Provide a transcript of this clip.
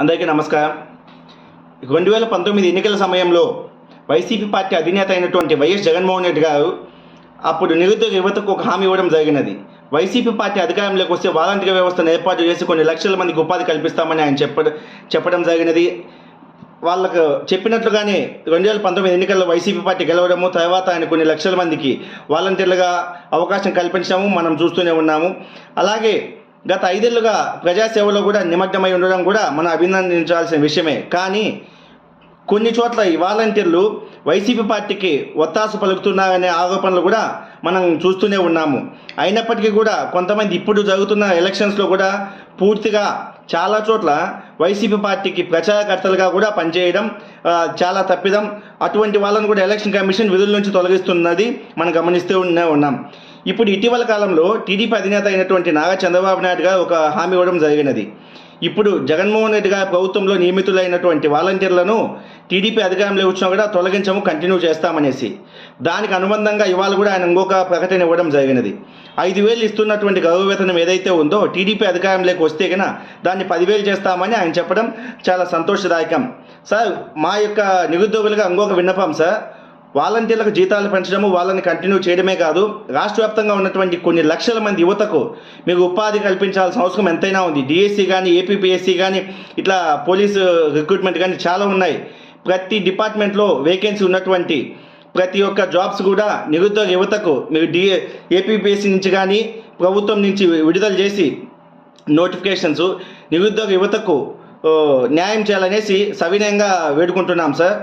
అందరికీ నమస్కారం. రెండు వేల పంతొమ్మిది ఎన్నికల సమయంలో వైసీపీ పార్టీ అధినేత అయినటువంటి వైఎస్ జగన్మోహన్ రెడ్డి గారు అప్పుడు నిరుద్యోగ యువతకు ఒక హామీ ఇవ్వడం జరిగినది. వైసీపీ పార్టీ అధికారంలోకి వస్తే వాలంటీర్ వ్యవస్థను ఏర్పాటు చేసి కొన్ని లక్షల మందికి ఉపాధి కల్పిస్తామని ఆయన చెప్పడం చెప్పడం జరిగినది. వాళ్ళకు చెప్పినట్లుగానే రెండు వేల పంతొమ్మిది ఎన్నికల్లో వైసీపీ పార్టీ గెలవడము తర్వాత ఆయన కొన్ని లక్షల మందికి వాలంటీర్లుగా అవకాశం కల్పించడము మనం చూస్తూనే ఉన్నాము. అలాగే గత ఐదేళ్ళుగా ప్రజాసేవలో కూడా నిమగ్నమై ఉండడం కూడా మనం అభినందించాల్సిన విషయమే. కానీ కొన్ని చోట్ల ఈ వాలంటీర్లు వైసీపీ పార్టీకి ఒత్తాసు పలుకుతున్నారనే ఆరోపణలు కూడా మనం చూస్తూనే ఉన్నాము. అయినప్పటికీ కూడా కొంతమంది ఇప్పుడు జరుగుతున్న ఎలక్షన్స్లో కూడా పూర్తిగా చాలా చోట్ల వైసీపీ పార్టీకి ప్రచారకర్తలుగా కూడా పనిచేయడం చాలా తప్పిదం. అటువంటి వాళ్ళను కూడా ఎలక్షన్ కమిషన్ విధుల నుంచి తొలగిస్తున్నది మనం గమనిస్తూ ఉన్నాం. ఇప్పుడు ఇటీవల కాలంలో టీడీపీ అధినేత అయినటువంటి నారా చంద్రబాబు నాయుడు గారు ఒక హామీ ఇవ్వడం జరిగినది. ఇప్పుడు జగన్మోహన్ రెడ్డి గారి ప్రభుత్వంలో నియమితులైనటువంటి వాలంటీర్లను టీడీపీ అధికారంలో వచ్చినా కూడా తొలగించము కంటిన్యూ చేస్తామనేసి. దానికి అనుబంధంగా ఇవాళ కూడా ఆయన ఇంకొక ప్రకటన ఇవ్వడం జరిగినది. ఐదు వేలు ఇస్తున్నటువంటి గౌరవ వేతనం ఏదైతే ఉందో టీడీపీ అధికారంలోకి వస్తే కనుక దాన్ని పదివేలు చేస్తామని ఆయన చెప్పడం చాలా సంతోషదాయకం. సార్ మా యొక్క నిరుద్యోగులుగా ఇంకొక విన్నపం సార్. వాలంటీర్లకు జీతాలు పెంచడము వాళ్ళని కంటిన్యూ చేయడమే కాదు రాష్ట్ర వ్యాప్తంగా ఉన్నటువంటి కొన్ని లక్షల మంది యువతకు మీకు ఉపాధి కల్పించాల్సిన అవసరం ఎంతైనా ఉంది. డిఎస్సి కానీ ఏపీపీఎస్సి కానీ ఇట్లా పోలీసు రిక్రూట్మెంట్ కానీ చాలా ఉన్నాయి. ప్రతి డిపార్ట్మెంట్లో వేకెన్సీ ఉన్నటువంటి ప్రతి ఒక్క జాబ్స్ కూడా నిరుద్యోగ యువతకు మీరు డిఏ ఏపీపీఎస్సి నుంచి కానీ ప్రభుత్వం నుంచి విడుదల చేసి నోటిఫికేషన్స్ నిరుద్యోగ యువతకు న్యాయం చేయాలనేసి సవినయంగా వేడుకుంటున్నాం సార్